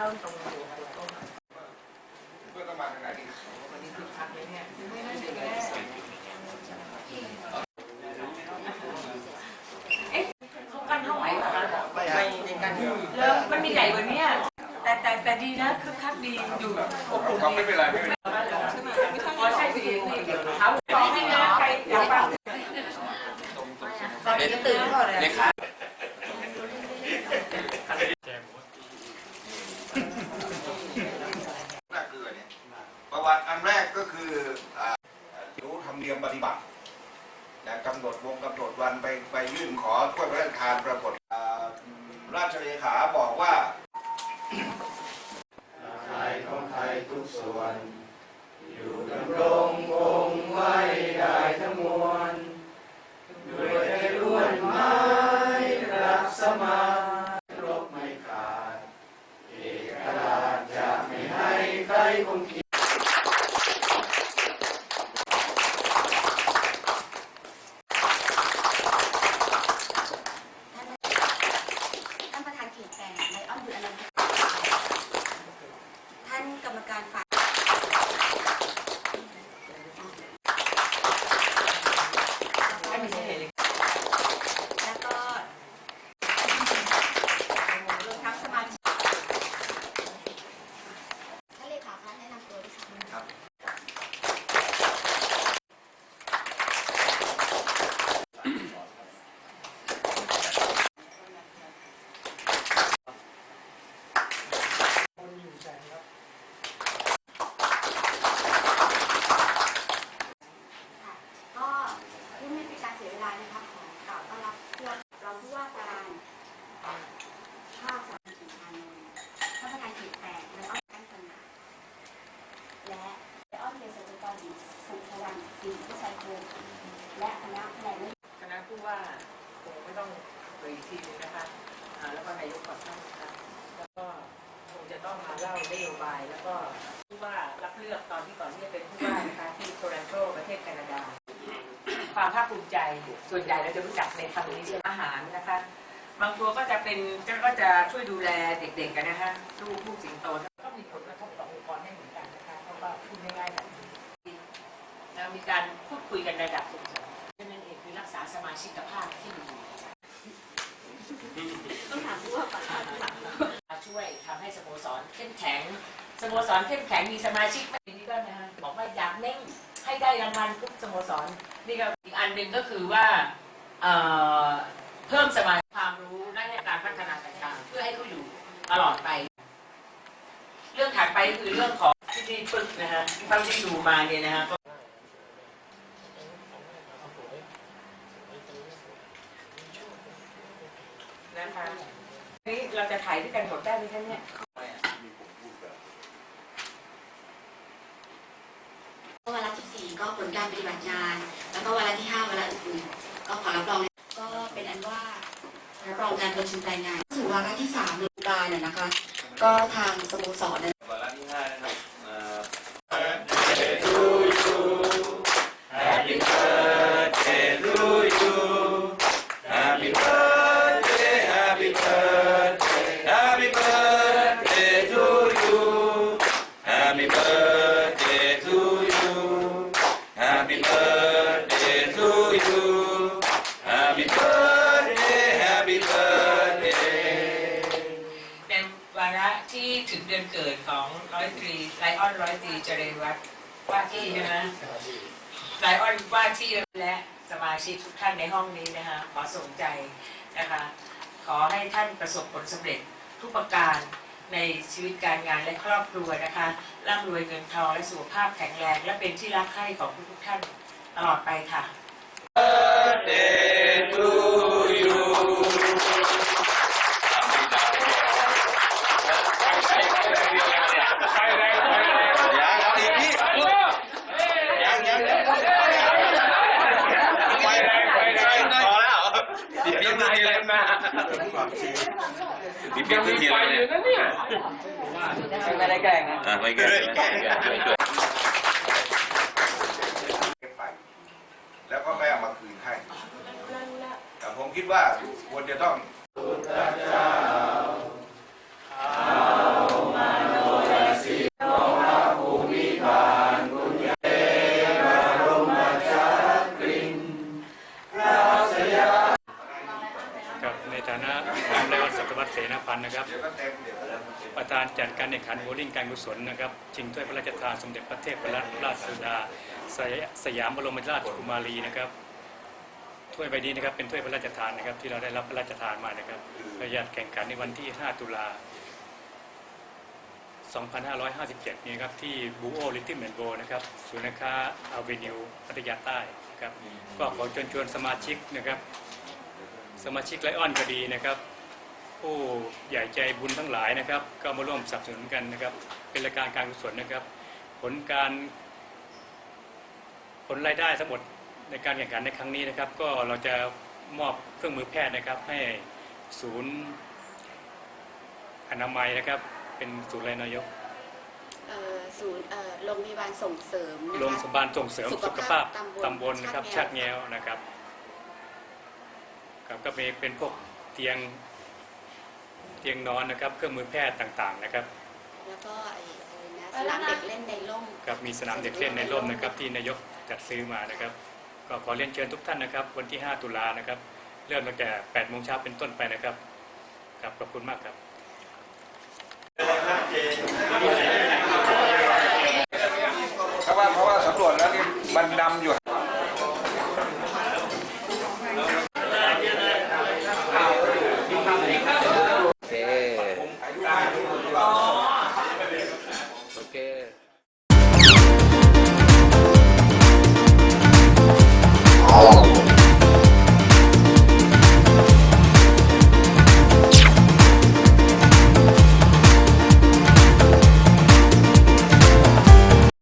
ต้นตรงหัวหัวต้นเพื่อต้องมาทางไหนดีวันนี้คือพักเลยเนี่ยไม่น่าจะแย่เอ๊ะเขากั้นห้องไหนเหรอคะไม่ให้ในการแล้วมันมีใหญ่กว่านี้แต่แต่แต่ดีนะคึกคักดีอยู่อบอุ่นเขาดีไม่เป็นไรไม่เป็นไรอ๋อใช่สิเขาจริงๆนะใครอยากฟังตอนนี้ตื่นก่อนเลย เลขา น่าเกลือเนี่ยประวัติอันแรกก็คืออ่ารู้ธรรมเนียมปฏิบัตินะกำหนดวงกำหนดวันไปไปยื่นขอถ้วยพระราชทานปรากฏอ่า ราชเลขาบอกว่าไทยของไทยทุกส่วน อยู่ดำรงคงไว้ได้ทั้งมวลด้วยใจล้วนไม้รักสมานรบไม่ขาด เอกราชจะไม่ให้ใครคงคิด ท่านประธานเขตแปดไลออนบุญอนันต์ท่านกรรมการฝ่าย ไม่มีเหตุเลย แล้วก็รวมทั้งสมาชิกท่านเลขาคะแนะนำตัวด้วยค่ะ ค่ะก็เพื่อไม่เป็นการเสียเวลานะคะขอกล่าวต้อนรับผู้ว่ารองผู้ว่าการภาคสามสิบพันท่านประธานเขตแปดและอ้อนตั้งสนาและอ้อนเยสตกรหญิงสุภวรรณศรีพิชัยพงศ์และคณะแถลงนโยบายคณะผู้ว่าคงไม่ต้องเอ่ยทีนึงนะคะแล้วก็นายกขอบท่านนะคะแล้วก็คงจะต้องมาเล่านโยบาย แล้วก็ผู้ว่ารับเลือกตอนที่ก่อนที่จะเป็นผู้ว่านะคะที่โตรอนโตประเทศแคนาดา ความภาคภูมิใจ ส่วนใหญ่เราจะรู้จักในคำนี้เรื่องอาหารนะคะ บางตัวก็จะเป็นก็จะช่วยดูแลเด็กๆกันนะคะลูกลูกสิงโตก็มีผลกระทบต่อองค์กรได้เหมือนกันนะคะเพราะว่าพูดง่ายๆแบบนี้แล้วมีการพูดคุยกันระดับสูงนั่นเองคือรักษาสมาชิกภาพที่ดีต้องถามผู้ว่าก่อนค่ะมาช่วยทำให้สโมสรเข้มแข็งสโมสรเข้มแข็งมีสมาชิกไม่ดีก็นะฮะบอกว่าอยากเน่งให้ได้รางวัลทุกสโมสรนี่ก็อีกอัน หนึ่งก็คือว่าเอ่อเพิ่มสมาธิความรู้และการพัฒนาต่างๆ เพื่อให้เขาอยู่ตลอดไป เรื่องถัดไปก็คือเรื่องของที่นี่ปึกนะฮะที่เท่าที่ดูมาเนี่ยนะฮะนะคะนี่เราจะถ่ายด้วยกันหมดได้ไหมคะเนี่ย วาระที่สี่ ก็ผลการปฏิบัติงาน แล้วก็วาระที่ห้าวาระอื่นๆก็ขอรับรองก็เป็นอันว่ารับรองการประชุมรายงาน สู่วาระที่สามในกาลน่ยนะคะ ก็ทางสโมสร ถึงเดือนเกิดของร้อยตรีไลออนร้อยตรีเจริญวัฒน์ว่าที่ใช่ไหมไลออนว่าที่และสมาชิกทุกท่านในห้องนี้นะคะขอส่งใจนะคะ ขอให้ท่านประสบผลสำเร็จทุกประการในชีวิตการงานและครอบครัวนะคะร่ำรวยเงินทองและสุขภาพแข็งแรง และเป็นที่รักใคร่ของทุกท่านตลอดไปค่ะ birthday to you ยังเอาอีกพี่ยังยังไปแรงไปแรงพอแล้วบีบเบี้ยขึ้นทีเลย บีบเบี้ยขึ้นทีเลยเนี่ยไม่ได้แกล้งนะอะไม่เกินช่วยช่วยเก็บไปแล้วก็ไม่เอามาคืนให้แต่ผมคิดว่าควรจะต้อง ในฐานะผมเลวัตสัตวัตเสนาพันธ์นะครับ ประธานจัดการแข่งขันโบลิ่งการกุศลนะครับชิงถ้วยพระราชทานสมเด็จพระเทพรัตนราชสุดาสยามบรมราชกุมารีนะครับถ้วยใบนี้นะครับเป็นถ้วยพระราชทานนะครับ ที่เราได้รับพระราชทานมานะครับประหยัดแข่งขันในวันที่ 5 ตุลา 2557 นี้ครับที่บูโอลิทิมเมนโบนะครับศูนย์ค้าอเวนิวพัทยาใต้ครับก็ขอเชิญชวนสมาชิกนะครับ สมาชิกไลออนก็ดีนะครับ ผู้ใหญ่ใจบุญทั้งหลายนะครับ ก็มาร่วมสนับสนุนกันนะครับ เป็นรายการการกุศลนะครับ ผลการผลรายได้ทั้งหมดในการแข่งขันในครั้งนี้นะครับ ก็เราจะมอบเครื่องมือแพทย์นะครับ ให้ศูนย์อนามัยนะครับ เป็นศูนย์อะไรนายกเอ่อศูนย์เอ่อโรงพยาบาลส่งเสริมนะโรงคะพยาบาลส่งเสริมสุสุขขภาภาพพตำตำบบลลนะครับชาชาติติแง้แง้ว วนะครับ ครับก็มีเป็นพวกเตียงเตียงนอนนะครับ เครื่องมือแพทย์ต่างๆนะครับ แล้วก็ไอ้อะไรนะสนามเด็กเล่นในร่ม ครับมีสนามเด็กเล่นในร่มนะครับ ที่นายกจัดซื้อมานะครับ ก็ขอเรียนเชิญทุกท่านนะครับ วันที่ 5 ตุลานะครับ เริ่มตั้งแต่8โมงเช้าเป็นต้นไปนะครับครับขอบคุณมากครับเพราะว่าเพราะว่าสำรวจแล้วนี่มันนำอยู่